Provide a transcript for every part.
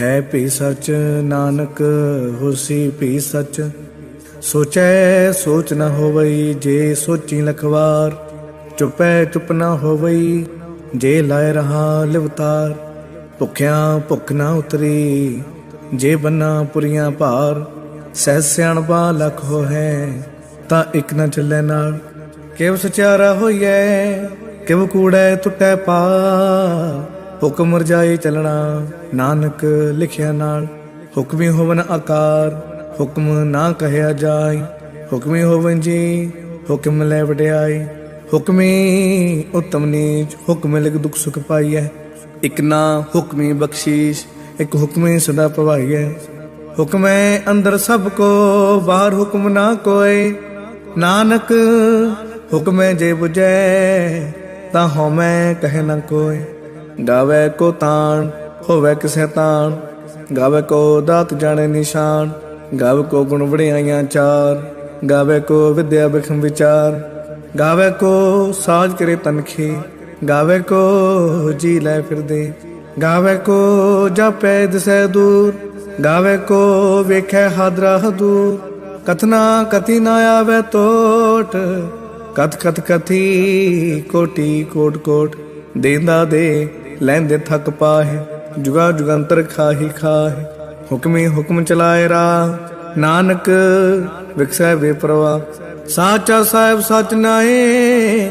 ਹੈ ਭੀ ਸਚ ਨਾਨਕ, ਹੋਸੀ ਭੀ ਸਚ। ਸੋਚੈ, ਸੋਚ ਨ ਹੋਵਈ, ਜੇ ਸੋਚੀ ਲਖਵਾਰ। ਚੁਪੈ, ਚੁਪ ਨ ਹੋਵਈ, ਜੇ ਲਾਇ ਰਹਾ ਲਿਵਤਾਰ। ਭੁਖਿਆ ਭੁਖ ਨ ਉਤਰੀ, ਜੇ ਬੰਨਾ ਪੁਰੀਆਂ ਭਾਰ। ਸਹਿ ਸਿਆਣਪਾ ਲਖ ਹੋ ਤਾਂ ਇਕ ਨ ਚੱਲੇ ਨਾਲ। ਕਿਵ ਸਚਾਰਾ ਹੋਈਐ, ਕਿਵ ਕੂੜੈ ਟੁੱਟੈ ਪਾ ਹੁਕਮ ਰਜਾਈ ਚੱਲਣਾ, ਨਾਨਕ ਲਿਖਿਆ ਨਾਲ। ਹੁਕਮੀ ਹੋਵਨ ਆਕਾਰ, ਹੁਕਮ ਨਾ ਕਹਿਆ ਜਾਏ। ਹੁਕਮੀ ਹੋਵਨ ਜੀ, ਹੁਕਮ ਲੈ ਵਡਿਆਈ ਹੁਕਮੀ ਉਤਮ ਨੀਚ, ਹੁਕਮ ਲਿਖ ਦੁਖ ਸੁਖ ਪਾਈਐ। ਇਕ ਨਾ ਹੁਕਮੀ ਬਖਸ਼ੀਸ਼, ਇਕ ਹੁਕਮੀ ਸਦਾ ਪਵਾਈਐ। ਹੁਕਮੈ ਅੰਦਰ ਸਭ ਕੋ, ਬਾਹਰ ਹੁਕਮ ਨਾ ਕੋਏ। ਨਾਨਕ ਹੁਕਮੈ ਜੇ 부ਜੈ ਤਾਂ ਹਉਮੈ ਕਹਿ ਨਾ ਕੋਏ। ਗਾਵੇ ਕੋ ਤਾਣ, ਹੋਵੇ ਕਿਸੈ ਤਾਣ। ਗਾਵੇ ਕੋ ਦਾਤ ਜਾਣੇ ਨਿਸ਼ਾਨ, ਗਾਵੇ ਕੋ ਗੁਣ ਵੜਿਆਈਆਂ ਚਾਰ। ਗਾਵੇ ਕੋ ਵਿਦਿਆ ਬਿਖਮ ਵਿਚਾਰ। ਗਾਵੇ ਕੋ ਸਾਜ ਕਰੇ ਤਨਖੀ, ਗਾਵੇ ਕੋ ਜੀ ਲੈ ਫਿਰਦੇ। ਗਾਵੇ ਕੋ ਜਪੈ ਦਿਸੈ ਦੂਰ, ਗਾਵੇ ਕੋ ਵੇਖੈ ਹਾਦਰਾ ਹਦੂਰ ਕਥਨਾ ਕਥੀ ਨਾ ਆਵੇ ਟੋਟ ਕਥ ਕਥ ਕਥੀ ਕੋਟੀ ਕੋਟ ਕੋਟ। ਦੇਂਦਾ ਦੇ ਲੈਂਦੇ ਥੱਕ ਪਾਹੇ, ਜੁਗਾ ਜੁਗੰਤਰ ਖਾਹੀ ਖਾਹੇ। ਹੁਕਮੀ ਹੁਕਮ ਚਲਾਏ ਰਾ ਨਾਨਕ ਵਿਖਸੈ ਬੇਪਰਵਾ। ਸਾਚਾ ਸਾਹਿਬ ਸਚ ਨਾਏ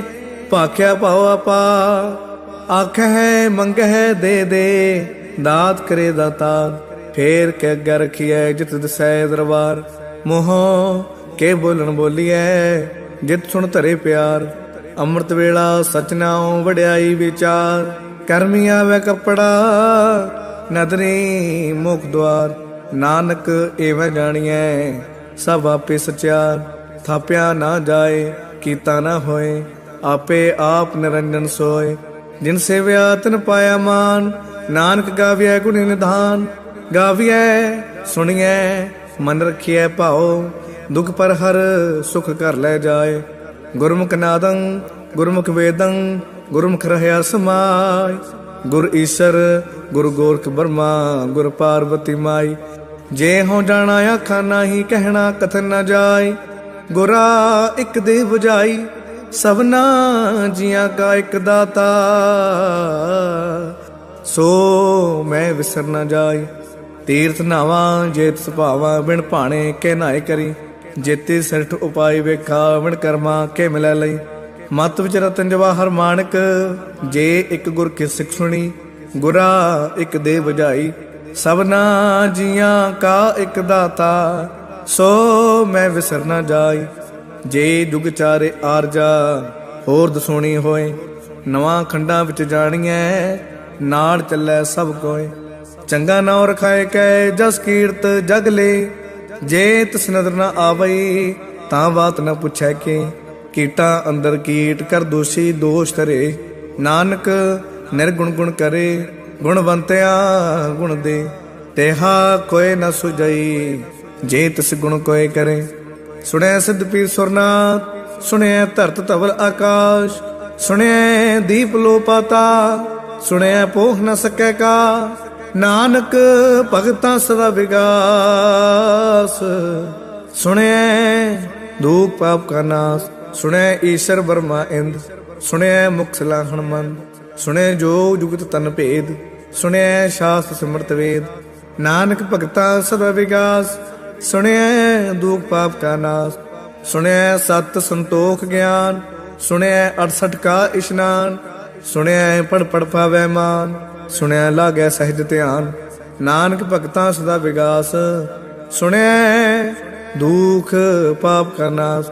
ਭਾਖਿਆ ਭਾਵਾ ਪਾ ਆਖੈ ਮੰਗਹਿ ਦੇ ਦੇ, ਦਾਤ ਕਰੇ ਦਾਤਾ। ਫੇਰ ਕੇ ਅੱਗੇ ਰਖੀਐ ਜਿਤ ਦਸੈ ਦਰਬਾਰ। ਮੋਹ ਕੇ ਬੋਲਣ ਬੋਲੀਐ, ਜਿਤ ਸੁਣ ਧਰੇ ਪਿਆਰ। ਅੰਮ੍ਰਿਤ ਵੇਲਾ ਸਚਨਾਉ ਵਡਿਆਈ ਵਿਚਾਰ। ਕਰਮੀ ਆਵੇ ਕਪੜਾ, ਨਦਰੀ ਮੁਖ ਦਵਾਰ। ਨਾਨਕ ਐਵੇਂ ਜਾਣੀਐ, ਸਭ ਆਪੇ ਸਚਿਆਰ। ਥਾਪਿਆ ਨਾ ਜਾਏ, ਕੀਤਾ ਨਾ ਹੋਏ, ਆਪੇ ਆਪ ਨਿਰੰਜਨ ਸੋਏ। ਜਿਨ ਸੇਵਿਆ, ਤਨ ਪਾਇਆ ਮਾਨ, ਨਾਨਕ ਗਾਵਿਐ ਗੁਣ ਨਿਧਾਨ। ਗਾਵਿਐ, ਸੁਣੀਐ, ਮਨ ਰਖਿਐ ਭਾਉ। ਦੁਖ ਪਰ ਹਰ ਸੁਖ ਕਰ ਲੈ ਜਾਏ। ਗੁਰਮੁਖ ਨਾਦੰ, ਗੁਰਮੁਖ ਵੇਦੰ ਗੁਰਮੁਖ ਰਹਿਆ ਸਮਾਈ, ਗੁਰ ਈਸ਼ਰ, ਗੁਰ ਗੋਰਖ ਬਰਮਾ, ਗੁਰ ਪਾਰਵਤੀ ਮਾਈ। ਜੇ ਹੋ ਜਾਣਾ ਆਖਾਂ, ਨਹੀਂ ਕਹਿਣਾ ਕਥਨ ਨਾ ਜਾਏ ਗੁਰਾ ਇੱਕ ਦੇ 부ਝਾਈ ਸਭਨਾ ਜੀਆਂ ਕਾ ਇੱਕ ਦਾਤਾ। ਸੋ ਮੈਂ ਵਿਸਰ ਨਾ ਜਾਈ, ਤੀਰਥ ਨਾਵਾਂ ਜੇਤ ਸੁਭਾਵਾਂ ਬਿਨ ਭਾਣੇ ਕੇ ਨਾਏ ਕਰੀ। ਜੇਤੇ ਸਿਰਠ ਉਪਾਈ ਵੇਖਾ ਵਿਣ ਕਰਮਾ ਕੇ ਮਿਲੈ ਲਈ। ਮਤ ਵਿਚ ਰਤਨ ਜਵਾਹਰ ਮਾਨਕ, ਜੇ ਇੱਕ ਗੁਰ ਕੀ ਸਿੱਖ ਸੁਣੀ, ਗੁਰਾ ਇੱਕ ਦੇ 부ਝਾਈ ਸਭਨਾ ਜੀਆਂ ਕਾ ਇੱਕ ਦਾਤਾ, ਸੋ ਮੈਂ ਵਿਸਰ ਨਾ ਜਾਈ। ਜੇ ਦੁਗ ਚਾਰੇ ਆਰਜਾ ਹੋਰ ਦਸੋਣੀ ਹੋਏ। ਨਵਾਂ ਖੰਡਾਂ ਵਿੱਚ ਜਾਣੀਐ, ਨਾਲ ਚੱਲੈ ਸਭ ਕੋਏ। ਚੰਗਾ ਨਾਉ ਰਖਾਏ ਕੈ, ਜਸ ਕੀਰਤ ਜਗ ਲੇ। ਜੇ ਤਿਸ ਨਦਰ ਨਾ ਆਵਈ, ਤਾਂ ਬਾਤ ਨਾ ਪੁੱਛੈ ਕੇ। ਕੀਟਾਂ ਅੰਦਰ ਕੀਟ ਕਰ ਦੋਸ਼ੀ ਦੋਸ਼ ਧਰੇ। ਨਾਨਕ ਨਿਰਗੁਣ ਗੁਣ ਕਰੇ, ਗੁਣਵੰਤਿਆ ਗੁਣ ਦੇ। ਤੇਹਾ ਕੋਏ ਨ ਸੁਜਈ ਜੇ ਤਿਸ ਗੁਣ ਕੋਏ ਕਰੇ। ਸੁਣਿਆ ਸਿੱਧ ਪੀਰ ਸੁਰਨਾਥ ਸੁਣਿਆ ਧਰਤ ਧਵਲ ਆਕਾਸ਼। ਸੁਣਿਆ ਦੀਪ ਲੋ ਪਾਤਾ ਸੁਣਿਆ ਪੋਖ ਨ ਸਕੈ ਕਾ। ਨਾਨਕ ਭਗਤਾਂ ਸਦਾ ਵਿਗਾਸ। ਸੁਣਿਆ ਦੂਖ ਪਾਪ ਕਾ ਨਾਸ। ਸੁਣਿਆ ਈਸ਼ਰ ਵਰਮਾ ਇੰਦ ਸੁਣਿਆ ਮੁਖ ਸਲਾਹਣ ਮਨ ਸੁਣੈ ਜੋ ਜੁਗਤ ਤਨ ਭੇਦ ਸੁਣਿਆ ਸ਼ਾਸਤ ਸਿਮਰਤ ਵੇਦ, ਨਾਨਕ ਭਗਤਾਂ ਸਦਾ ਵਿਗਾਸ ਸੁਣਿਆ ਦੁਖ ਪਾਪ ਕਾ ਨਾਸ ਸੁਣਿਆ ਸਤ ਸੰਤੋਖ ਗਿਆਨ ਸੁਣਿਆ 68 ਕਾ ਇਸ਼ਨਾਨ ਸੁਣਿਆ ਪੜ ਪੜ ਪਾਵੈ ਮਾਨ ਸੁਣਿਆ ਲਾਗੈ ਸਹਿਜ ਧਿਆਨ, ਨਾਨਕ ਭਗਤਾਂ ਸਦਾ ਵਿਗਾਸ ਸੁਣਿਆ ਦੁਖ ਪਾਪ ਕਾ ਨਾਸ।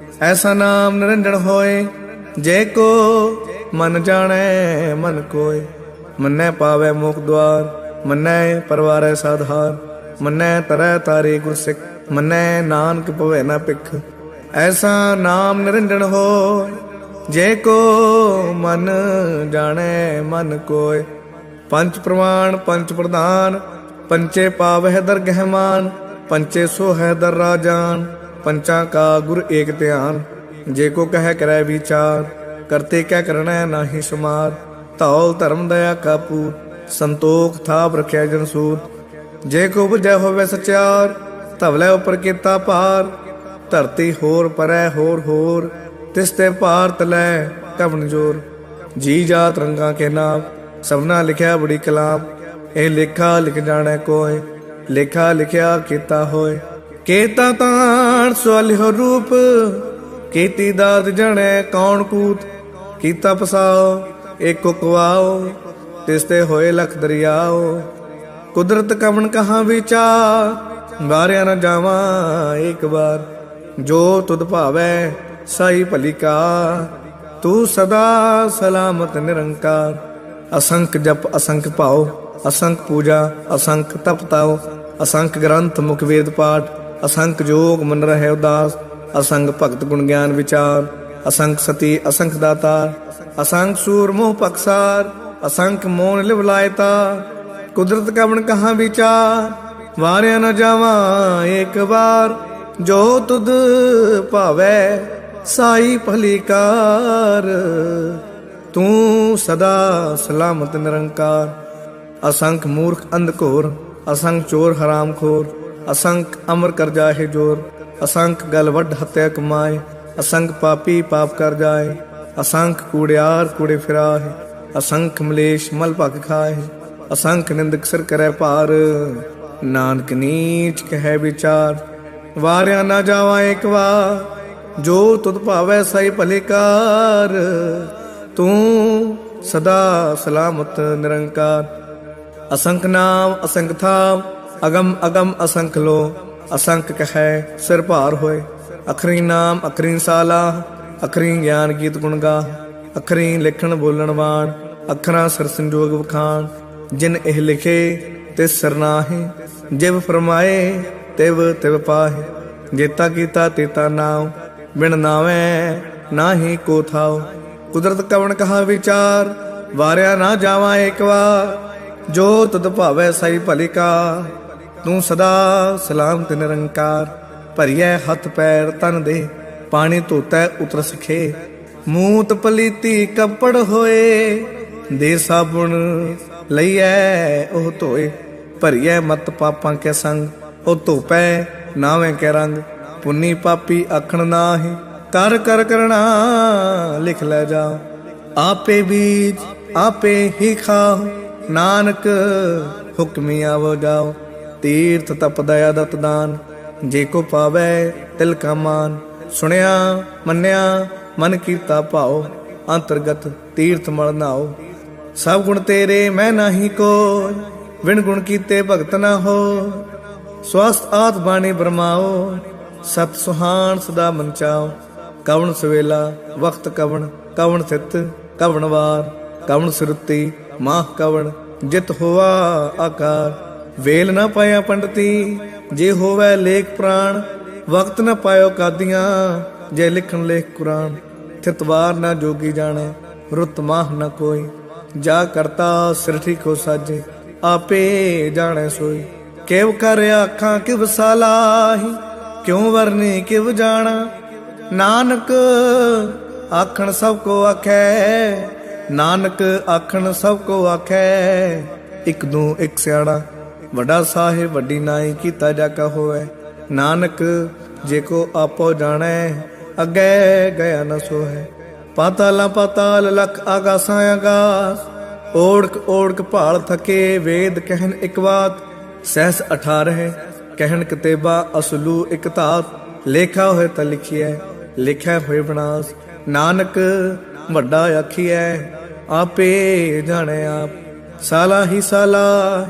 ਐਸਾ ਨਾਮ ਨਿਰੰਜਨ ਹੋਏ, ਜੇ ਕੋ ਮਨ ਜਾਣੈ, ਮਨ ਕੋਇ ਮੰਨੈ ਪਾਵੈ ਮੁਖ ਦਵਾਰ ਮੰਨੈ ਪਰਵਾਰੈ ਸਾਧਾਰ। ਮੰਨੈ ਤਰੈ ਤਾਰੇ ਗੁਰਸਿੱਖ ਮੰਨੈ ਨਾਨਕ ਭਵੈ ਨਾ ਪਿਖ ਐਸਾ ਨਾਮ ਨਿਰੰਜਨ ਹੋਏ, ਜੇ ਕੋ ਮਨ ਜਾਣੈ, ਮਨ ਕੋਇ ਪੰਜ ਪ੍ਰਮਾਣ ਪੰਜ ਪ੍ਰਧਾਨ ਪੰਚੇ ਪਾਵਹਿ ਦਰ ਗਹਿਮਾਨ ਪੰਚੇ ਸੋ ਹੈ ਦਰ ਰਾਜਾਨ ਪੰਚਾਂ ਕਾ ਗੁਰ ਏਕ ਧਿਆਨ, ਜੇ ਕੋ ਕਹਿ ਕਰੈ ਵਿਚਾਰ, ਕਰਤੇ ਕਿਆ ਕਰਣਾ ਨਾਹੀ ਸੁਮਾਰ। ਧੌਲ ਧਰਮ ਦਇਆ ਕਾਪੂ ਸੰਤੋਖ ਥਾਪ ਰਖਿਆ ਜਨਸੂਰ ਜੇ ਕੋ ਬੁਝੈ ਹੋਵੇ ਸਚਿਆਰ ਧਵਲੇ ਉਪਰ ਕੀਤਾ ਭਾਰ। ਧਰਤੀ ਹੋਰ ਪਰੈ ਹੋਰ ਹੋਰ, ਤਿਸ ਤੇ ਭਾਰਤ ਲੈ ਕਵਨ ਜੋਰ। ਜੀ ਜਾਤ ਰੰਗਾ ਕੇ ਨਾਮ ਸਭਨਾ ਲਿਖਿਆ ਬੜੀ ਕਲਾਮ ਇਹ ਲੇਖਾ ਲਿਖ ਜਾਣੈ ਕੋਏ ਲੇਖਾ ਲਿਖਿਆ ਕੀਤਾ ਹੋਏ ਕੀਤਾ ਤਾਣ ਸਵਾਲਿਓ ਰੂਪ। ਕੀਤੀ ਦਾਤ ਜਣੈ ਕੌਣ ਕੂਤ। ਕੀਤਾ ਪਸਾਓ ਏਕੋ ਕਵਾਓ ਤਿਸ ਤੇ ਹੋਏ ਲਖ ਦਰਿਆਓ। ਕੁਦਰਤ ਕਵਣ ਕਹਾ ਵਿਚਾਰ, ਵਾਰਿਆ ਨਾ ਜਾਵਾਂ ਇੱਕ ਵਾਰ। ਜੋ ਤੁਧ ਭਾਵੈ, ਸਾਈ ਭਲਿਕਾ ਤੂੰ ਸਦਾ ਸਲਾਮਤ ਨਿਰੰਕਾਰ। ਅਸੰਖ ਜਪ, ਅਸੰਖ ਭਾਉ, ਅਸੰਖ ਪੂਜਾ, ਅਸੰਖ ਤਪ ਤਾਉ, ਅਸੰਖ ਗ੍ਰੰਥ ਮੁਖ ਵੇਦ ਪਾਠ। ਅਸੰਖ ਜੋਗ ਮਨ ਰਹੇ ਉਦਾਸ, ਅਸੰਖ ਭਗਤ ਗੁਣ ਗਿਆਨ ਵਿਚਾਰ, ਅਸੰਖ ਸਤੀ, ਅਸੰਖ ਦਾਤਾਰ ਅਸੰਖ ਸੂਰ ਮੋਹ ਪਕਸਾਰ ਅਸੰਖ ਮੋਨ ਲਿਵ ਕੁਦਰਤ ਕਵਣ ਕਹਾ ਵਿਚਾਰ, ਵਾਰਿਆ ਨ ਜਾਵਾਂ ਇੱਕ ਵਾਰ, ਜੋ ਤੁਧ ਭਾਵੈ ਸਾਈ ਭਲੀ ਕਾਰ, ਤੂੰ ਸਦਾ ਸਲਾਮਤ ਨਿਰੰਕਾਰ, ਅਸੰਖ ਮੂਰਖ ਅੰਧਕੋਰ ਅਸੰਖ ਚੋਰ ਹਰਾਮਖੋਰ ਅਸੰਖ ਅਮਰ ਕਰ ਜਾਹੇ ਜੋਰ, ਅਸੰਖ ਗਲ ਵੱਡ ਹੱਤਿਆ ਕਮਾਏ, ਅਸੰਖ ਪਾਪੀ ਪਾਪ ਕਰ ਜਾਏ, ਅਸੰਖ ਕੂੜਿਆਰ ਕੂੜੇ ਫਿਰਾਹੇ ਅਸੰਖ ਮਲੇਸ਼ ਮਲ ਭਗ ਖਾਏ, ਅਸੰਖ ਨਿੰਦਕ ਸਿਰ ਕਰੈ ਭਾਰ, ਨਾਨਕ ਨੀਚ ਕਹਿ ਵਿਚਾਰ, ਵਾਰਿਆ ਨਾ ਜਾਵਾ ਇੱਕ ਵਾਰ, ਜੋ ਤੁਧ ਭਾਵੈ ਸਈ ਭਲੇਕਾਰ ਤੂੰ ਸਦਾ ਸਲਾਮਤ ਨਿਰੰਕਾਰ, ਅਸੰਖ ਨਾਮ ਅਸੰਖ ਥਾਮ ਅਗਮ ਅਗਮ ਅਸੰਖ ਲੋ, ਅਸੰਖ ਕਹੈ, ਸਿਰ ਭਾਰ ਹੋਏ। ਅਖਰੀ ਨਾਮ, ਅਖਰੀ ਸਾਲਾ, ਅਖਰੀ ਗਿਆਨ ਗੀਤ ਗੁਣ ਗਾ। ਅਖਰੀ ਲਿਖਣ ਬੋਲਣ ਵਾਣ, ਅੱਖਰਾਂ ਸਿਰ ਸੰਜੋਗ ਵਖਾਣ। ਜਿਨ ਇਹ ਲਿਖੇ ਤੇ ਸਰਨਾਹੇ ਜਿਵ ਫਰਮਾਏ, ਤਿਵ ਤਿਵ ਪਾਹੇ। ਜੇਤਾ ਕੀਤਾ ਤੇਤਾ ਨਾਮ ਬਿਨ ਨਾਵੇਂ ਨਾਹੀ ਕੋ ਥਾਓ ਕੁਦਰਤ ਕਵਣ ਕਹਾ ਵਿਚਾਰ, ਵਾਰਿਆ ਨਾ ਜਾਵਾਂ ਇੱਕ ਵਾਰ। ਜੋ ਤਦ ਭਾਵੈ ਸਹੀ ਭਲੀਕਾ ਤੂੰ ਸਦਾ ਸਲਾਮਤ ਨਿਰੰਕਾਰ, ਭਰੀਐ ਹੱਥ ਪੈਰ ਤਨ ਦੇ, ਪਾਣੀ ਧੋਤੈ ਉਤਰ ਸਖੇ ਮੂਤ ਪਲੀਤੀ ਕੱਪੜ ਹੋਏ, ਦੇ ਸਾਬੁਣ ਲਈਐ ਉਹ ਧੋਏ। ਭਰੀਐ ਮਤ ਪਾਪਾਂ ਕੇ ਸੰਗ, ਉਹ ਧੋਪੈ ਨਾਵੇਂ ਕੇ ਰੰਗ। ਪੁੰਨੀ ਪਾਪੀ ਆਖਣ ਨਾਹੀ, ਕਰ ਕਰ ਕਰਣਾ ਲਿਖ ਲੈ ਜਾ। ਆਪੇ ਬੀਜ ਆਪੇ ਹੀ ਖਾਓ, ਨਾਨਕ ਹੁਕਮੀ ਆਵੋ ਜਾਓ। ਤੀਰਥ ਤਪ ਦਇਆ ਦਤ ਦਾਨ, ਜੇ ਕੋ ਪਾਵੇ ਤਿਲ ਕਾ ਮਾਨ। ਸੁਣਿਆ, ਮੰਨਿਆ, ਮਨ ਕੀਤਾ ਭਾਉ, ਅੰਤਰਗਤ ਤੀਰਥ ਮਲ ਨਾਓ ਸਭ ਗੁਣ ਤੇਰੇ ਮੈਂ ਨਹੀਂ ਕੋਈ ਵਿਣ ਗੁਣ ਕੀਤੇ ਭਗਤ ਨਾ ਹੋ ਸਵਸਤ ਆਤ ਬਾਣੀ ਬਰਮਾਓ ਸਤ ਸੁਹਾਨ ਸਦਾ ਮਨ ਚਾਓ ਕਵਣ ਸਵੇਲਾ ਵਕਤ ਕਵਣ ਕਵਣ ਸਿਤ, ਕਵਣ ਵਾਰ। ਕਵਣ ਸੁਰਤੀ, ਮਾਹ ਕਵਣ, ਜਿਤ ਹੋਆ ਆਕਾਰ। ਵੇਲ ਨਾ ਪਾਇਆ ਪੰਡਤੀ, ਜੇ ਹੋਵੇ ਲੇਖ ਪ੍ਰਾਣ, ਵਕਤ ਨਾ ਪਾਇਓ ਕਾਦੀਆਂ, ਜੇ ਲਿਖਣ ਲੇਖ ਕੁਰਾਨ। ਥਿਤਵਾਰ ਨਾ ਜੋਗੀ ਜਾਣੇ, ਰੁੱਤ ਨਾ ਕੋਈ। ਜਾ ਕਰਤਾ ਸਿਰ ਠੀਕ ਸਾਜੇ, ਆਪੇ ਜਾਣੈ ਸੋਈ। ਕਿਵ ਕਰ ਆਖਾਂ, ਕਿਵ ਸਾਲਾਹੀ, ਕਿਉ ਵਰਨੇ ਕਿਵ ਜਾਣਾ। ਨਾਨਕ ਆਖਣ ਸਭ ਕੋ ਆਖੈ, ਨਾਨਕ ਆਖਣ ਸਭ ਕੋ ਆਖੈ, ਇੱਕ ਦੂ ਇਕ ਸਿਆਣਾ। ਵੱਡਾ ਸਾਹਿਬ, ਵੱਡੀ ਨਾਈ ਕੀਤਾ ਜਾ ਕਾ ਹੋਵੇ। ਨਾਨਕ, ਜੇ ਕੋ ਆਪੋ ਜਾਣੈ, ਅੱਗੇ ਗਿਆ ਨ ਸੋਹੈ। ਪਾਤਾਲਾਂ ਪਾਤਾਲ ਲਖ ਆਗਾਸਾਂ ਆਗਾਸ। ਓੜਕ ਓੜਕ ਭਾਲ ਥਕੇ, ਵੇਦ ਕਹਿਨ ਇਕ ਬਾਤ ਸਹਿਸ 18 ਕਹਿਣ ਕਿਤੇਬਾ ਅਸਲੂ ਇਕ ਧਾਤ। ਲੇਖਾ ਹੋਏ ਤਾਂ ਲਿਖੀਐ ਲਿਖਿਆ ਹੋਏ ਬਨਾਸ। ਨਾਨਕ, ਵੱਡਾ ਆਖੀਐ, ਆਪੇ ਜਾਣੇ ਆਪ। ਸਾਲਾ ਹੀ ਸਾਲਾ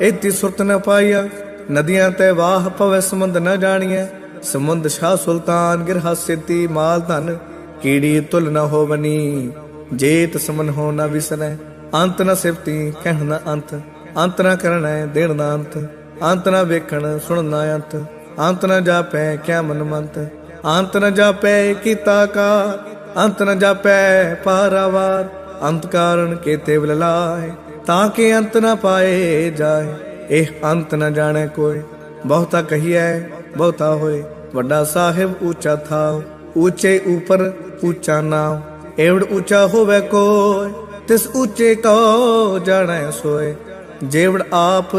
ਇਤੀ ਸੁਰਤ ਨ ਪਾਈਆ। ਨਦੀਆਂ ਤੇ ਵਾਹ ਪਵੇ, ਸਮੁੰਦ ਨ ਜਾਣੀਐ। ਸਮੁੰਦ ਸ਼ਾਹ ਸੁਲਤਾਨ ਗਿਰਹਾ ਸਿੱਤੀ ਮਾਲ ਧਨ, ਕੀੜੀ ਤੁਲ ਨ ਹੋਵਨੀ। ਜੇਤ ਸਮਨ ਹੋ ਨ ਵਿਸਰੈ, ਅੰਤ ਨ ਸਿਫਤੀ ਕਹਿਣ ਨ ਅੰਤ। ਅੰਤ ਨ ਕਰਣੈ ਦੇਣ ਨ ਅੰਤ। ਅੰਤ ਨ ਵੇਖਣ ਸੁਣ ਨ ਅੰਤ। ਅੰਤ ਨ ਜਾਪੈ, ਕਿਆ ਮਨ ਮੰਤ ਅੰਤ ਨ ਜਾਪੈ, ਕੀਤਾ ਕਾ ਅੰਤ ਨ ਜਾਪੈ, ਪਾਰਾਵਾਰ। ਅੰਤ ਕਾਰਨ ਕੇਤੇ ਵਿਲ ਲਾਏ ਤਾਂ ਕਿ ਅੰਤ ਨਾ ਪਾਏ ਜਾਏ। ਇਹ ਅੰਤ ਨਾ ਜਾਣੇ ਕੋਈ। ਬਹੁਤਾ ਕਹੀਐ, ਬਹੁਤਾ ਹੋਏ। ਵੱਡਾ ਸਾਹਿਬ ਉੱਚਾ ਥਾ ਉੱਚੇ ਉਪਰ ਉੱਚਾ ਨਾਮ ਏਵੜ ਉੱਚਾ ਹੋਵੇ ਕੋਈ, ਤਿਸ ਉੱਚੇ ਕੋ ਜਾਣੈ ਸੋਏ। ਜੇਵੜ ਆਪ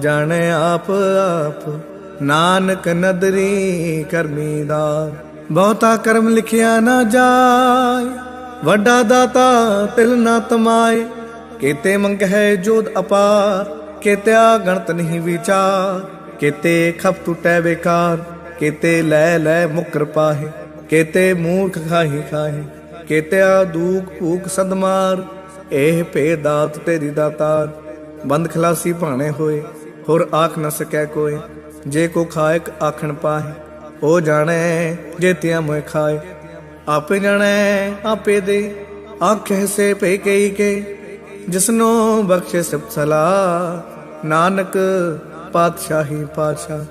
ਜਾਣੈ ਆਪ ਆਪ। ਨਾਨਕ ਨਦਰੀ ਕਰਮੀਦਾਰ ਬਹੁਤਾ ਕਰਮ ਲਿਖਿਆ ਨਾ ਜਾਏ। ਵੱਡਾ ਦਾਤਾ ਤਿਲ ਨਾ ਤਮਾਏ। ਕੀਤੇ ਮੰਗ ਹੈ ਜੋਦ ਅਪਾਰ ਕੀਤਿਆ ਗਣਤ ਨਹੀਂ ਵਿਚਾਰ, ਕੀਤੇ ਖਪ ਟੁਟੈ ਬੇਕਾਰ, ਕੀਤੇ ਲੈ ਲੈ ਮੁਕਰ ਪਾਹੇ, ਕੀਤੇ ਮੂਰਖ ਖਾਹੀ ਖਾਹੇ ਕੀਤਿਆ ਦੂਖ ਭੂਖ ਸਦਮਾਰ ਇਹ ਭੇ ਦਾਤ ਤੇਰੀ ਦਾਤਾਰ ਬੰਦ ਖਲਾਸੀ ਭਾਣੇ ਹੋਏ, ਹੋਰ ਆਖ ਨ ਸਕੈ ਕੋਏ, ਜੇ ਕੋ ਖਾਇਕ ਆਖਣ ਪਾਹੇ ਉਹ ਜਾਣੈ ਜੇ ਤਿਆ ਮੈਂ ਖਾਏ। ਆਪੇ ਜਾਣੈ, ਆਪੇ ਦੇ, ਆਖੇ ਸੇ ਭੇ ਕਈ ਕੇ ਜਿਸਨੋ ਬਖਸ਼ੇ ਸਭ ਸਲਾ। ਨਾਨਕ ਪਾਤਸ਼ਾਹੀ ਪਾਤਸ਼ਾਹ,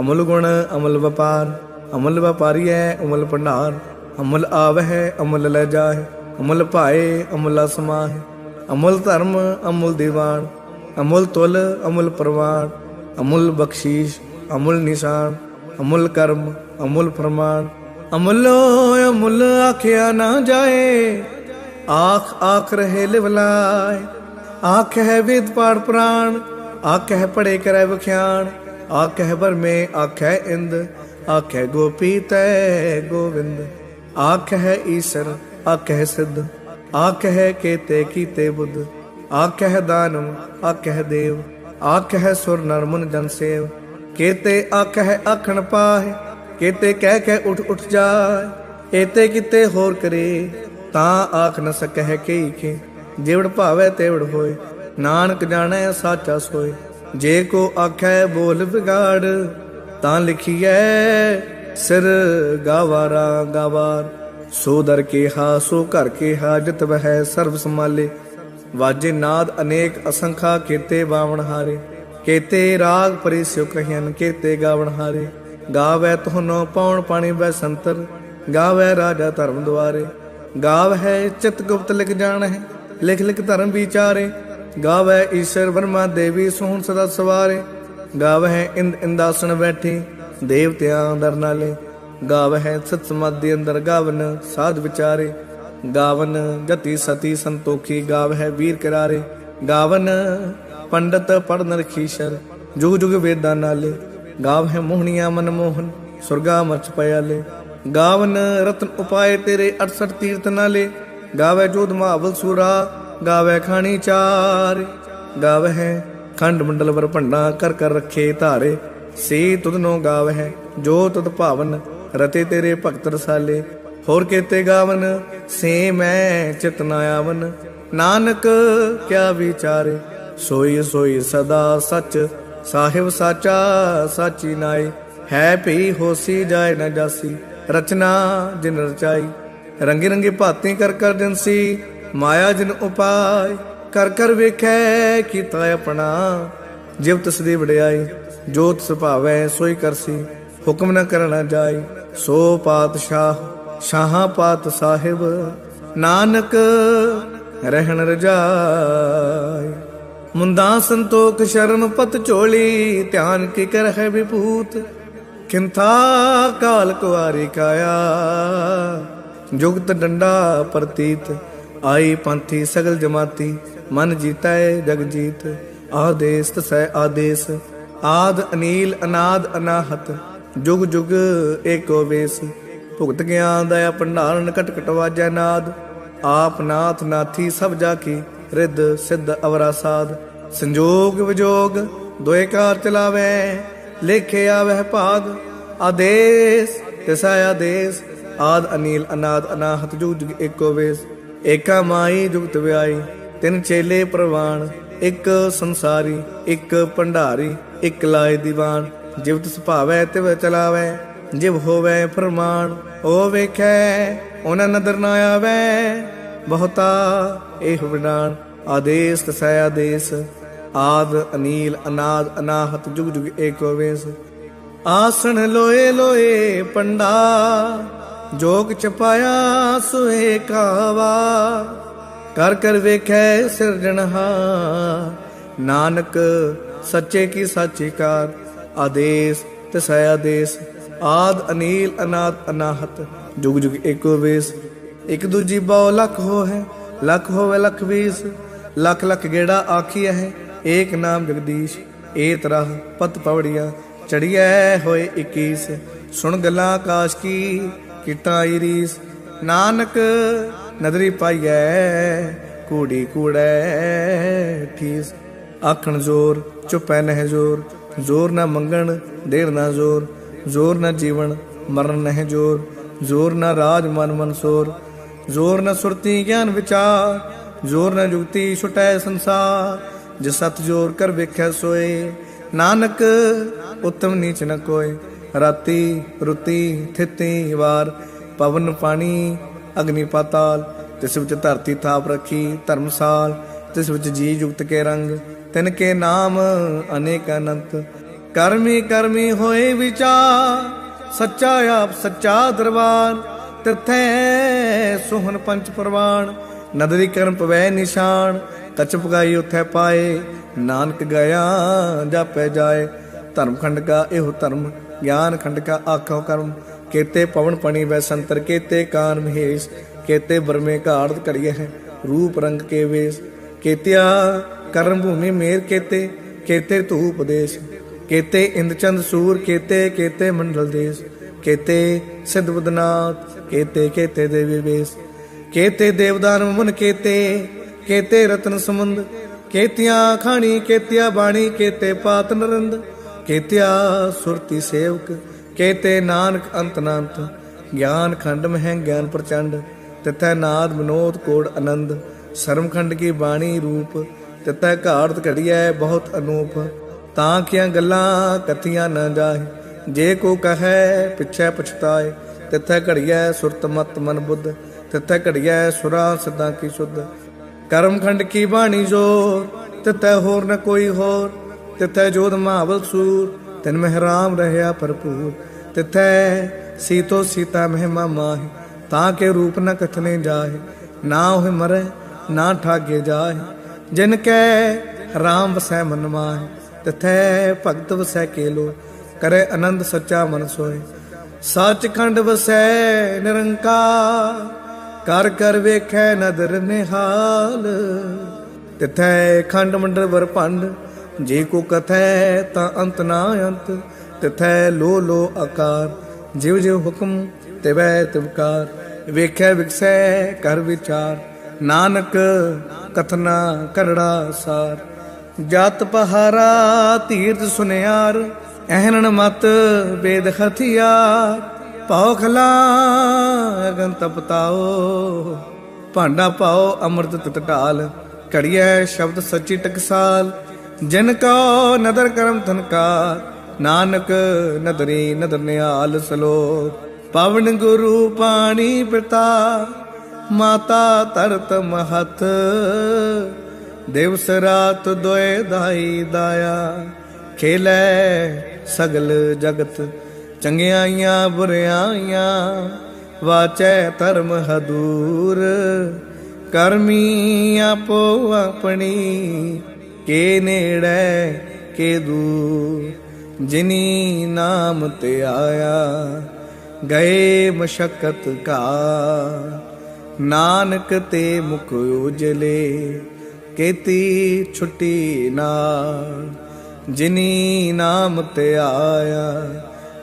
ਅਮਲ ਗੁਣ ਅਮਲ ਵਪਾਰ, ਅਮਲ ਵਪਾਰੀਐ ਅਮਲ ਭੰਡਾਰ, ਅਮਲ ਆਵਹਿ ਅਮਲ ਲੈ ਜਾਏ ਅਮਲ ਭਾਏ ਅਮਲ ਸਮਾਹਿ, ਅਮਲ ਧਰਮ ਅਮਲ ਦੀਵਾਨ, ਅਮਲ ਤੁਲ ਅਮਲ ਪ੍ਰਵਾਨ, ਅਮੁੱਲ ਬਖਸ਼ੀਸ਼ ਅਮੁੱਲ ਨਿਸ਼ਾਨ, ਅਮੁੱਲ ਕਰਮ ਅਮੁੱਲ ਪ੍ਰਮਾਣ, ਅਮੁੱਲੋ ਅਮੁੱਲ ਆਖਿਆ ਨਾ ਜਾਏ। ਆਖ ਆਖ ਰਹੇ ਲਿਵਲਾਏ ਆਖ ਹੈ ਵਿਦ ਪਾੜ ਪ੍ਰਾਣ ਆਖ ਹੈ ਪੜੇ ਕਰੈ ਵਖਿਆਣ ਆਖ ਹੈ ਬਰਮੇ ਆਖ ਹੈ ਇੰਦ ਆਖ ਹੈ ਗੋਪੀ ਤੈ ਗੋਵਿੰਦ ਆਖ ਹੈ ਈਸ਼ਰ ਆਖ ਹੈ ਸਿੱਧ ਆਖ ਹੈ ਕੇਤੇ ਕੀਤੇ ਬੁੱਧ ਆਖ ਹੈ ਦਾਨਵ ਆਖ ਹੈ ਦੇਵ ਆਖ ਹੈ ਸੁਰ ਨਰ ਮਨ ਜਨ ਸੇਵ ਕੇਤੇ ਆਖ ਹੈ ਆਖਣ ਪਾਹੇ ਕੇਤੇ ਕਹਿ ਕੇ ਉਠ ਉਠ ਜਾਏ ਏਤੇ ਕਿਤੇ ਹੋਰ ਕਰੇ ਤਾਂ ਆਖ ਨ ਸਕਹਿ ਕਈ ਕੇ ਜਿਵੜ ਭਾਵੈ ਤੇਵੜ ਹੋਏ। ਨਾਨਕ ਜਾਣੈ ਸਾਚਾ ਸੋਏ। ਜੇ ਕੋ ਆਖੈ ਬੋਲ ਵਿਗਾੜ, ਤਾਂ ਲਿਖੀਐ, ਸਿਰ ਗਾਵਾਰਾ ਗਾਵਾਰ। ਸੋ ਦਰ ਕੇ ਹਾ ਸੋ ਘਰ ਕੇ ਹਾ ਜਿਤ ਵਹਿ ਸਰਬ ਸਮਾਲੇ ਵਾਜੇ ਨਾਦ ਅਨੇਕ ਅਸੰਖਾ, ਕੀਤੇ ਬਾਵਣ ਹਾਰੇ। ਕੀਤੇ ਰਾਗ ਪਰਿ ਸਿਉ ਕਹਿਨ, ਕੀਤੇ ਗਾਵਣ ਹਾਰੇ। ਗਾਵੇ ਤੁਹਾਨੂੰ ਪੌਣ ਪਾਣੀ ਬੈ ਸੰਤਰ। ਗਾਵੇ ਰਾਜਾ ਧਰਮ ਦੁਆਰੇ। ਗਾਵ ਹੈ ਚਿਤ ਗੁਪਤ ਲਿਖ ਜਾਣ ਹੈ ਲਿਖ ਲਿਖ ਧਰਮ ਵਿਚਾਰੇ। ਗਾਵੇ ਈਸ਼ਰ ਵਰਮਾ ਦੇਵੀ ਸੋਹਣ ਸਦਾ ਸਵਾਰੇ। ਗਾਵ ਹੈ ਇੰਦ ਇੰਦਾਸਣ ਬੈਠੀ, ਦੇਵਤਿਆਂ ਦਰ ਨਾਲੇ। ਗਾਵ ਸਤ ਸਮਾਧੀ ਅੰਦਰ ਗਾਵਨ ਸਾਧ ਵਿਚਾਰੇ। ਗਾਵਨ ਗਤੀ ਸਤੀ ਸੰਤੋਖੀ ਗਾਵ ਹੈ ਵੀਰ ਕਰਾਰੇ। ਗਾਵਨ ਪੰਡਤ ਪੜਨ ਰਖੀਸ਼ਰ ਜੁਗ ਜੁਗ ਵੇਦਾਂ ਨਾਲੇ। ਗਾਵ ਹੈ ਮੋਹਣੀਆਂ ਮਨ ਮੋਹਨ ਸੁਰਗਾ ਮਚ ਪਿਆਲੇ। ਗਾਵਨ ਰਤਨ ਉਪਾਏ ਤੇਰੇ 68 ਤੀਰਥ ਨਾਲੇ। ਗਾਵੇ ਜੋਧ ਮਹਾਵਲ ਸੂਰਾ, ਗਾਵੇ ਖਾਣੀ ਚਾਰ। ਗਾਵੇ ਹੈ ਖੰਡ ਮੰਡਲ ਵਰ ਭੰਡਾ, ਕਰ ਕਰ ਰੱਖੇ ਧਾਰੇ। ਸੇ ਤੁਧ ਗਾਵੇ ਜੋ ਤਦ ਭਾਵਨ, ਰਤੇ ਤੇਰੇ ਭਗਤ ਰਸਾਲੇ। ਹੋਰ ਕੇਤੇ ਗਾਵਨ, ਸੇ ਮੈਂ ਚਿਤ ਆਵਨ। ਨਾਨਕ, ਕਿਆ ਵਿਚਾਰੇ, ਸੋਈ ਸੋਈ ਸਦਾ ਸੱਚ। ਸਾਹਿਬ ਸਾਚਾ ਸਾਚੀ ਨਾਈ ਹੈ ਭਈ ਹੋਸੀ ਜਾਏ ਨਾ ਜਾਸੀ। ਰਚਨਾ ਜਿਨ ਰਚਾਈ। ਰੰਗੇ ਰੰਗੇ ਭਾਤੀ ਕਰ ਕਰ ਦਿਨਸੀ ਮਾਇਆ ਜਿਨ ਉਪਾਇ ਕਰ ਕਰ ਵੇਖੈ ਕੀਤਾ ਆਪਣਾ ਜਿਵ ਤਸ ਵਡਿਆਈ। ਜੋ ਤਿਸ ਸੋਈ ਕਰਸੀ ਹੁਕਮ ਨ ਕਰਨਾ ਜਾਈ। ਸੋ ਪਾਤਸ਼ਾਹ, ਸ਼ਾਹਾਂ ਪਾਤ ਸਾਹਿਬ, ਨਾਨਕ ਰਹਿਣ ਰਜਾਈ। ਮੁੰਦਾ ਸੰਤੋਖ ਸ਼ਰਮ ਪਤ ਝੋਲੀ, ਧਿਆਨ ਕੀ ਕਰ ਹੈ ਵਿਭੂਤ। ਕਿੰਥਾ ਕਾਲ ਕੁਆਰੀ ਕਾਇਆ। ਜੁਗਤ ਡੰਡਾ ਪ੍ਰਤੀਤ, ਆਈ ਪੰਥੀ ਸਗਲ ਜਮਾਤੀ, ਮਨ ਜੀਤੈ ਜਗ ਜੀਤ। ਆਦੇਸ ਤਸੈ ਆਦੇਸ, ਆਦ ਅਨੀਲ ਅਨਾਦ ਅਨਾਹਤ। ਜੁਗ ਜੁਗ ਏਕੋ ਵੇਸ, ਭੁਗਤ ਗਿਆਨ ਦਾ ਭੰਡਾਰਨ ਕਟ ਕਟ ਨਾਦ। ਆਪ ਨਾਥ ਨਾਥੀ ਸਭ ਜਾ ਕੀ, ਰਿੱਧ ਸਿੱਧ ਅਵਰਾ ਸਾਧ ਸੰਜੋਗ ਵਿਜੋਗ, ਦੋਏ ਕਾਰ ਚਲਾਵੇ। ਲੇਖੇ ਆਵਹਿ ਭਾਗ, ਆਦੇਸ, ਤਿਸਾ ਆਦੇਸ, ਆਦ ਅਨੀਲ, ਅਨਾਦ ਅਨਾਹਤ, ਜੁਗ ਏਕੋ ਵੇਸ। ਏਕਾ ਮਾਈ ਜੁਗਤ ਵਿਆਈ, ਤਿੰਨ ਚੇਲੇ ਪ੍ਰਵਾਨ ਇੱਕ ਸੰਸਾਰੀ, ਇੱਕ ਭੰਡਾਰੀ, ਇੱਕ ਲਾਏ ਦੀਵਾਨ। ਜਿਵਤ ਸੁਭਾਵੈ ਤਿਵ ਚਲਾਵੈ, ਜਿਵ ਹੋਵੇ ਫਰਮਾਨ ਉਹ ਵੇਖੈ ਉਹਨਾਂ ਨਦਰ ਨਾ ਆਵੈ, ਬਹੁਤਾ ਇਹ ਵਿਡਾਨ ਆਦੇਸ, ਤਸੈ ਆਦੇਸ ਆਦ, ਅਨੀਲ, ਅਨਾਦ, ਅਨਾਹਤ, ਜੁਗ ਜੁਗ ਏਕੋ ਵੇਸ। ਆਸਣ ਲੋਏ ਲੋਏ ਪੰਡਾ, ਜੋਗ ਚਪਾਇਆ ਸੋਏ ਕਾਵਾ। ਕਰ ਕਰ ਵੇਖੈ ਸਿਰਜਣਹਾ ਨਾਨਕ ਸੱਚੇ ਕੀ ਸਾਚੀ ਕਾਰ। ਆਦੇਸ, ਤਸੈ ਆਦੇਸ, ਆਦ, ਅਨੀਲ, ਅਨਾਦ, ਅਨਾਹਤ, ਜੁਗ ਜੁਗ ਏਕੋ ਵੇਸ। ਇਕ ਦੂਜੀ ਬਹੁ ਲਖ ਹੋ ਹੈ ਲਖ ਹੋਵੇ ਲਖ ਵੀਸ। ਲਖ ਲਖ ਗੇੜਾ ਆਖੀ ਹੈ ਏਕ ਨਾਮ ਜਗਦੀਸ਼, ਏ ਤਰਹ ਪਤ ਪਵੜੀਆਂ, ਚੜੀਐ ਹੋਏ 21 ਸੁਣ ਗੱਲਾਂ ਆਕਾਸ਼ ਕੀ, ਕਿਟਾ ਰੀਸ ਨਾਨਕ ਨਦਰੀ ਪਾਈਐ, ਕੂੜੀ ਕੂੜੈ ਠੀਸ। ਆਖਣ ਜ਼ੋਰ, ਚੁਪੈ ਨਹਿ ਜ਼ੋਰ। ਜ਼ੋਰ ਨਾ ਮੰਗਣ, ਦੇਰ ਨਾ ਜ਼ੋਰ। ਜ਼ੋਰ ਨਾ ਜੀਵਨ, ਮਰਨ ਨਹਿ ਜ਼ੋਰ। ਜ਼ੋਰ ਨਾ ਰਾਜ ਮਨ ਮਨਸੋਰ ਜ਼ੋਰ ਨਾ ਸੁਰਤੀ ਗਿਆਨ ਵਿਚਾਰ। ਜ਼ੋਰ ਨਾ ਜੁਗਤੀ ਛੁਟੈ ਸੰਸਾਰ। ਜਿ ਸਤ ਜੋਰ ਕਰ ਵੇਖੈ ਸੋਏ। ਨਾਨਕ ਉਤਮ ਨੀਚ ਨ ਕੋਏ। ਰਾਤੀ ਰੁਤੀ ਥਿਤੀ ਵਾਰ ਪਵਨ ਪਾਣੀ ਅਗਨੀ ਪਾਤਾਲ। ਤਿਸ ਵਿੱਚ ਧਰਤੀ ਥਾਪ ਰੱਖੀ ਧਰਮਸਾਲ। ਤਿਸ ਵਿੱਚ ਜੀ ਜੁਗਤ ਕੇ ਰੰਗ। ਤਿਨ ਕੇ ਨਾਮ ਅਨੇਕ ਅਨੰਤ। ਕਰਮੀ ਕਰਮੀ ਹੋਏ ਵਿਚਾਰ। ਸੱਚਾ ਆਪ ਸੱਚਾ ਦਰਬਾਰ। ਤਿਥੈ ਸੁਹਨ ਪੰਚ ਪ੍ਰਵਾਨ ਨਦਰੀ ਕਰਮ ਪਵੈ ਨਿਸ਼ਾਨ। ਕਚ ਪਗਾਈ ਉਥੈ ਪਾਏ, ਨਾਨਕ ਗਿਆ, ਜਾਪੈ ਜਾਏ। ਧਰਮ ਖੰਡ ਕਾ ਇਹੋ ਧਰਮ, ਗਿਆਨ ਖੰਡ ਕਾ ਆਖੋ ਕਰਮ। ਕੇਤੇ ਪਵਨ ਪਣੀ ਵੈ ਸੰਤਰ, ਕੇਤੇ ਕਾਨ ਮਹੇਸ਼। ਕੇਤੇ ਬਰਮੇ ਘਾੜਤ ਕੜੀਏ ਹੈ, ਰੂਪ ਰੰਗ ਕੇ ਵੇਸ। ਕੇਤਿਆ ਕਰਮ ਭੂਮੀ ਮੇਰ ਕੇਤੇ ਕੇਤੇ ਧੂਪ ਦੇਸ਼ ਕੇਤੇ ਇੰਦ ਚੰਦ ਸੂਰ, ਕੇਤੇ ਕੇਤੇ ਮੰਡਲ ਦੇਸ਼। ਕੇਤੇ ਸਿਧ ਬਦਨਾਥ, ਕੇਤੇ ਕੇਤੇ ਦੇਵੀ ਵੇਸ। ਕੇਤੇ ਦੇਵਦਾਨ ਮੁਨ ਕੇਤੇ ਕੇਤੇ ਰਤਨ ਸਮੁੰਦ ਕੇਤੀਆਂ ਖਾਣੀ, ਕੇਤਿਆ ਬਾਣੀ, ਕੇਤੇ ਪਾਤ ਨਰੰਦ, ਕੇਤਿਆ ਸੁਰਤੀ ਸੇਵਕ, ਕੇਤੇ ਨਾਨਕ ਅੰਤ ਨਾੰਤ, ਗਿਆਨ ਖੰਡ ਮਹਿ ਗਿਆਨ ਪ੍ਰਚੰਡ, ਤਿਥੈ ਨਾਦ ਵਿਨੋਦ ਕੋੜ ਆਨੰਦ ਸ਼ਰਮ ਕੀ ਬਾਣੀ ਰੂਪ, ਤਿਥੈ ਘਾੜਤ ਘੜੀਐ ਬਹੁਤ ਅਨੂਪ, ਤਾਂ ਕੀਆਂ ਗੱਲਾਂ ਕਥੀਆਂ ਨਾ ਜਾਏ ਜੇ ਕੋ ਕਹੈ ਪਿਛੈ ਪਛਤਾਏ, ਤਿਥੈ ਘੜੀਐ ਸੁਰਤ ਮਤ ਮਨ ਬੁੱਧ, ਤਿਥੈ ਘੜੀਐ ਸੁਰਾ ਸਦਾ ਕੀ ਸੁਧ ਕਰਮ ਖੰਡ ਕੀ ਬਾਣੀ ਜੋਰ? ਤਿਤੈ ਹੋਰ ਨ ਕੋਈ ਹੋਰ। ਤਿਥੈ ਜੋਧ ਮਹਾਵਲ ਸੂਰ। ਤਿਨ ਮਹਿਰਾਮ ਰਹਿਆ ਭਰਪੂਰ। ਤਿਥੈ ਸੀਤੋ ਸੀਤਾ ਮਹਿਮਾ ਮਾਹੀ। ਤਾਂ ਕੇ ਰੂਪ ਨ ਕਥਨੇ ਜਾਏ ਨਾ ਹੋਇ ਮਰੈ ਨਾ ਠਾਗੇ ਜਾਏ ਜਿਨ ਕੈ ਰਾਮ ਵਸੈ ਮਨ ਮਾਹਿ। ਤਿਥੈ ਭਗਤ ਵਸੈ ਕੇਲੋ। ਕਰੇ ਆਨੰਦ ਸੱਚਾ ਮਨ ਸੋਏ ਸੱਚਖੰਡ ਵਸੈ ਨਿਰੰਕਾਰ। ਕਰ ਕਰ ਵੇਖੈ ਨਦਰ ਨਿਹਾਲ, ਤਿਥੈ ਖੰਡ ਮੰਡਲ ਵਰ ਜੇ ਕੋ ਕਥੈ ਤਾਂ ਅੰਤ ਨਾ ਅੰਤ, ਤਿਥੈ ਲੋ ਲੋ ਆਕਾਰ, ਜਿਵ ਜਿਵ ਹੁਕਮ ਤਿਵੈ ਤਿਵਕਾਰ ਵੇਖੈ ਵਿਕਸੈ ਕਰ ਵਿਚਾਰ, ਨਾਨਕ ਕਥਨਾ ਕਰੜਾ ਸਾਰ। ਜਤ ਪਹਾਰਾ ਤੀਰਥ ਸੁਨਿਆਰ ਐਹਨਣ ਮਤ ਵੇਦ ਹਥਿਆਰ ਪਾਉ ਖਲਾ ਅਗਨ ਤਪਤਾਓ ਭਾਂਡਾ ਪਾਓ, ਅੰਮ੍ਰਿਤ ਤਤ ਘੜੀਐ ਸ਼ਬਦ ਸੱਚੀ ਟਕਸਾਲ। ਜਿਨ ਕੋ ਨਦਰ ਕਰਮ ਤਨਕਾਰ ਨਾਨਕ ਨਦਰੀ ਨਦਰ ਨਿਹਾਲ ਸਲੋ ਪਵਨ ਗੁਰੂ ਪਾਣੀ ਪਿਤਾ ਮਾਤਾ ਤਰਤ ਮਹਤ। ਦਿਵਸ ਰਾਤ ਦੋਏ ਦਾਈ ਦਾਇਆ, ਖੇਲੇ ਸਗਲ ਜਗਤ। ਚੰਗਿਆਈਆਂ, ਬੁਰਿਆਈਆਂ, ਵਾਚੈ ਧਰਮ ਹਦੂਰ। ਕਰਮੀ ਆਪੋ ਆਪਣੀ, ਕੇ ਨੇੜੇ, ਕੇ ਦੂਰ। ਜਿਨੀ ਨਾਮ ਤੇ ਆਇਆ, ਗਏ ਮਸ਼ਕਤ ਕਾ। ਨਾਨਕ ਤੇ ਮੁਖ ਉਜਲੇ, ਕੀਤੀ ਛੁੱਟੀ ਨਾ ਜਿਨੀ ਨਾਮ ਤੇ ਆਇਆ